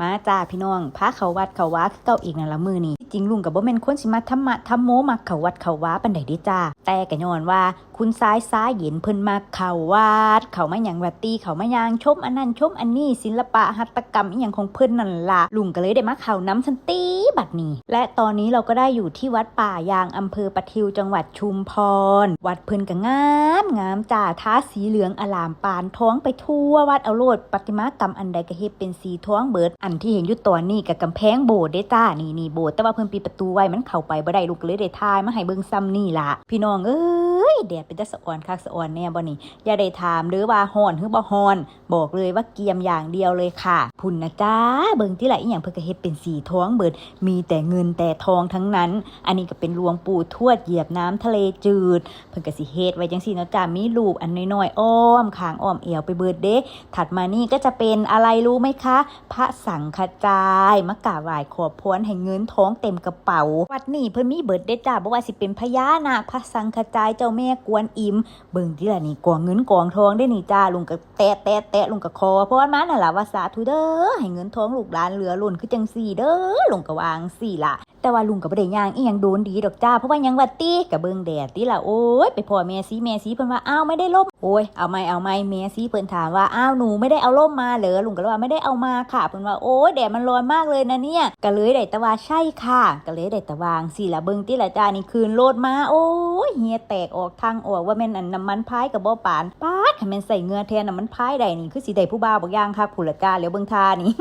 มาจ้าพี่น้องพาเขาวัดเขาว้าคือเก่าอีกนั่นละมือนี่จริงลุงกับบ่แม่นคนสิมาธรรมะธรรมโมมาเขาวัดเขาว้าปันใดด้จ้า แต่ก็ย้อนว่า คุณซ้ายซ้ายเย็นเพิ่นมาเขาวัด เขามาหยังวัดตีเขามายางชมอันนั้นชมอันนี้ศิลปะหัตถกรรมอีหยังของเพิ่นนั่นละลุงก็เลยได้มาเขาน้ำสันตีบัดนี้ และตอนนี้เราก็ได้อยู่ที่วัดป่ายางอำเภอปะทิวจังหวัดชุมพร วัดเพิ่นก็งามงามจ้าท้าสีเหลืองอลามปานท้องไปทั่ววัดเอาโลดประติมากรรมอันใดก็เฮ็ดเป็นสีท้องเบิดอันที่เห็นอยู่ตอนนี้กับกำแพงโบสถ์ได้จ้านี่นี่โบสถ์แต่ว่าเพิ่นปิดประตูไว้มันเข้าไปบ่ได้ลูกเลยได้ทายมาให้เบิ่งซ้ำนี่ล่ะพี่น้องเอ้ย แดดเป็นตะสะออนคักสะออนแน่บ่นี่อย่าได้ถามหรือว่าฮ้อนหรือบ่ฮ้อน บอกเลยว่าเกียมอย่างเดียวเลยค่ะ พุ่นนะจ้าเบิ่งที่ไหลอีหยังเพิ่นก็เฮ็ดเป็นสีท้องเบิด มีแต่เงินแต่ทองทั้งนั้น อันนี้ก็เป็นหลวงปู่ทวดเหยียบน้ำทะเลจืด เพิ่นก็สิเฮ็ดไว้จังซี่เนาะจ้ามีรูปอันน้อยๆอ้อมข้างอ้อมเอวไปเบิดเด้ถัดมานี่ก็จะเป็นอะไรรู้ไหมคะ พระสังฆจายมากราบไหว้ขอพรให้เงินท้องเต็มกระเป๋า วัดนี้เพิ่นมีเบิดเด้จ้าบ่ว่าสิเป็นพญานาคพระสังฆจายเจ้าแม่กวนอิมเบิ่งที่ละนี่กองเงินกองทองได้นี่จ้าลุงก็แตะแตะแตะลุงก็คอเพราะว่ามันน่ะล่ะว่าสาธุเด้อให้เงินทองลูกหลานเหลือล้นคือจังสี่เด้อลุงก็วางสี่ล่ะ แต่ว่าลุงก็บ่ได้ย่างอีหยังโดนดีดอกจ้าเพราะว่ายังว่าตีกะเบิงแดดติล่ะโอ้ยไปพ่อแม่ซีแม่ซีเพิ่นว่าอ้าวไม่ได้ล่มโอ้ยเอาไม่เอาไม่แม่ซีเพิ่นถามว่าอ้าวหนูไม่ได้เอาล่มมาเหรอลุงก็เลยว่าไม่ได้เอามาค่ะเพิ่นว่าโอ้ยแดดมันร้อนมากเลยนะเนี่ยก็เลยได้ต่ว่าใช่ค่ะก็เลยได้ต่วางสิละเบิงติล่ะจ้านี่คืนโลดมาโอ้ยเฮียแตกออกทางออกว่าแม่นอันน้ำมันพายกับบ่ปานป้าดคันแม่นใส่เงือแทนน้ำมันพายได้นี่คือสิได้ผู้บ่าวบักย่างคักผู้ละจ้าแล้วเบิงทานี่